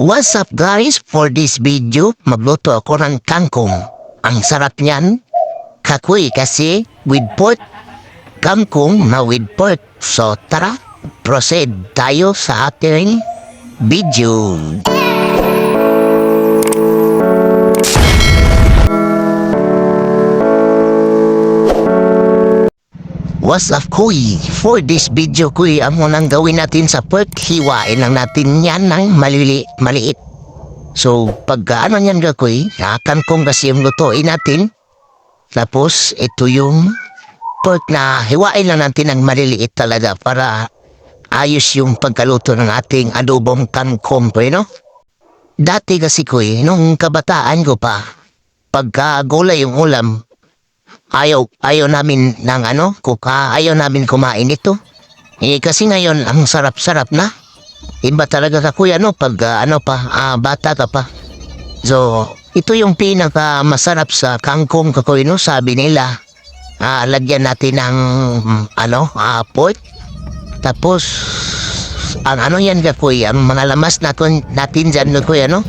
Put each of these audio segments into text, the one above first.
What's up guys? For this video, magluto ako ng kangkong. Ang sarap niyan. Kakuy kasi with pork. Kangkong na with pork. So tara, proceed tayo sa ating video. What's up, Kuy? For this video, Kuy, ang unang gawin natin sa pork, hiwain lang natin yan ng malili, maliit. So, pag ano yan ka, Kuy, akan kong kasi yung lutuin natin. Tapos, ito yung pork na hiwain lang natin ng maliliit talaga para ayos yung pagkaluto ng ating adobong kangkong, Kuy, no? Dati kasi, Kuy, nung kabataan ko pa, pagka gulay yung ulam, ayaw, ayaw namin ng ano, kuka, ayaw namin kumain ito. Eh, kasi ngayon, ang sarap-sarap na. Iba talaga ka kuya, no, pag ah, ano pa, ah, bata ka pa. So, ito yung pinaka masarap sa kangkong kakoy, no, sabi nila. Ah, lagyan natin ng, mm, ano, ah, pork. Tapos, ang ano yan kakoy, ang mga lamas natin, natin dyan, kakoy, ano?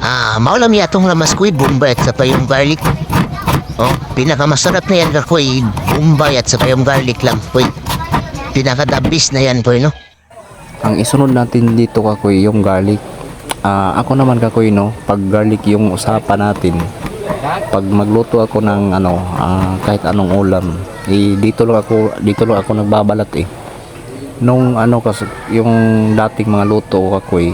Ah, maulam yatong lamas ko'y bombay at saka yung garlic. Oh, pinakamasarap na yan kakoy, bombay at saka yung garlic lang koy. Pinakadabis na yan koy, no? Ang isunod natin dito kakoy yung garlic. Ah, ako naman kakoy no, pag garlic yung usapan natin. Pag magluto ako ng ano, ah, kahit anong ulam, eh, dito lang ako dito lang ako nagbabalat eh. Nung ano kasi yung dating mga luto ko kakoy,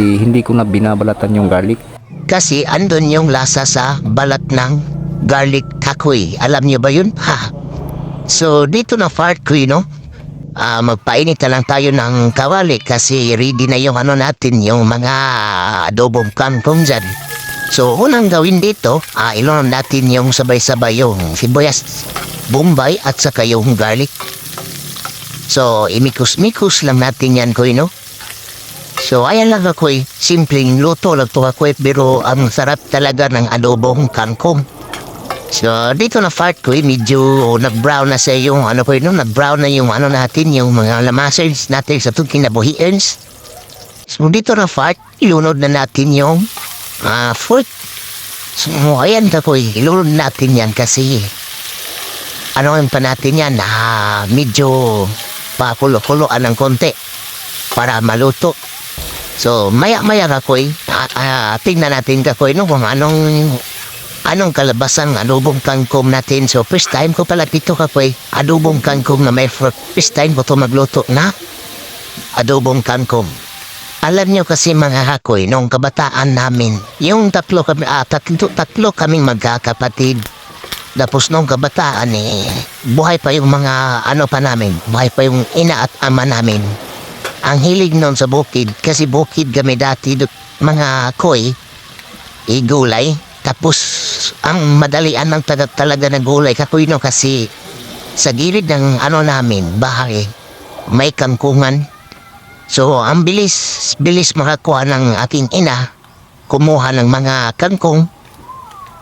eh, hindi ko na binabalatan yung garlic. Kasi andun yung lasa sa balat ng garlic kakoy. Alam niyo ba yun? Ha? So, dito na part ko, no? Ah, magpainit na lang tayo ng kawali kasi ready na yung ano natin, yung mga adobong kangkong dyan. So, unang gawin dito, ah, ilunan natin yung sabay-sabay yung sibuyas, bombay at saka yung garlic. So, imikus-mikus lang natin yan, Koy, no? So, ayan lang ako. Simpleng luto lang to ako pero ang sarap talaga ng adobong kangkong. So, dito na part ko eh, medyo nag-brown na sa yung ano ko eh, no? nag-brown na yung ano natin, yung mga lamasers natin sa itong kinabuhians. So, dito na part, ilunod na natin yung ah fruit. So, ayan ako eh, ilunod natin yan kasi ano yung pa natin yan, ah, medyo pakulo-kuloan ng konti para maluto. So, maya-maya kakoy, ah, ah, tingnan natin kakoy no, kung anong anong kalabasan ng adobong kangkong natin. So, first time ko pala dito kakoy, adobong kangkong na may fruit. First time ko to magluto na adobong kangkong. Alam nyo kasi mga kakoy, nung kabataan namin, yung tatlo kami, ah, tatlo, tatlo kaming magkakapatid. Tapos nung kabataan eh, buhay pa yung mga ano pa namin, buhay pa yung ina at ama namin. Ang hilig nun sa bukid, kasi bukid kami dati, mga koy, igulay. Tapos, ang madalian ng taga, talaga na gulay, kakoy no, kasi sa gilid ng ano namin, bahay, may kangkungan. So, ang bilis, bilis makakuha ng aking ina, kumuha ng mga kangkong.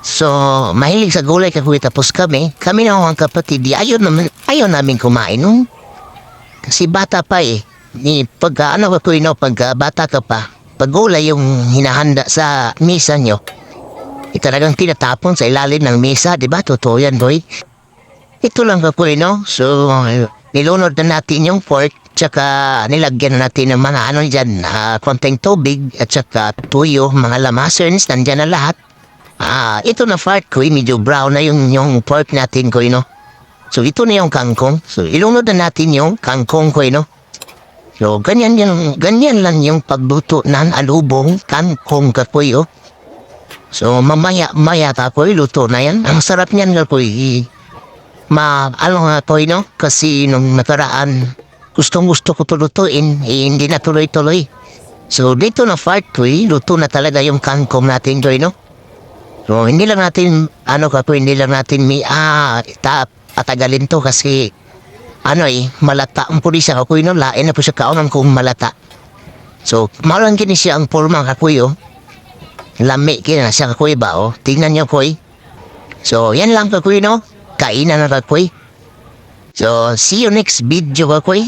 So, mahilig sa gulay kakoy tapos kami, kami na ang kapatid, ayaw namin, ayaw namin kumain nung kasi bata pa eh. Ni pagka ano ko no, pagka bata ka pa, pag gulay yung hinahanda sa misa nyo, eh, talagang tinatapon sa ilalim ng misa, di ba? Totoo yan, boy. Ito lang ka no? So, eh, nilunod na natin yung pork, tsaka nilagyan na natin ng mga ano dyan, ah, konting tubig, at tsaka tuyo, mga lamasons, nandyan na lahat. Ah, ito na part ko, eh, medyo brown na yung, yung pork natin ko, no? So, ito na yung kangkong. So, ilunod na natin yung kangkong ko, no? So, ganyan, yung, ganyan lang yung pagluto ng alubong kangkong kapoy, oh. So, mamaya, maya kapoy, luto na yan. Ang sarap niyan kapoy. Ma, ano nga kapoy, no? Kasi nung nakaraan, gustong gusto ko to lutuin, eh, hindi na tuloy-tuloy. So, dito na part ko, eh, luto na talaga yung kangkong natin, Joy, no? So, hindi lang natin, ano kapoy, hindi lang natin mi, ah, ta, patagalin to kasi ano eh, malata ang puli siya kakuy no, lain na po siya kaunang kung malata. So, malang kini siya ang forma kakuy oh. Lami kina na siya kakuy ba oh. Tingnan niyo kuy. So, yan lang kakuy no. Kainan na kakuy. So, see you next video kakuy.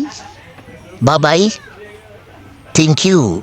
Bye-bye. Thank you.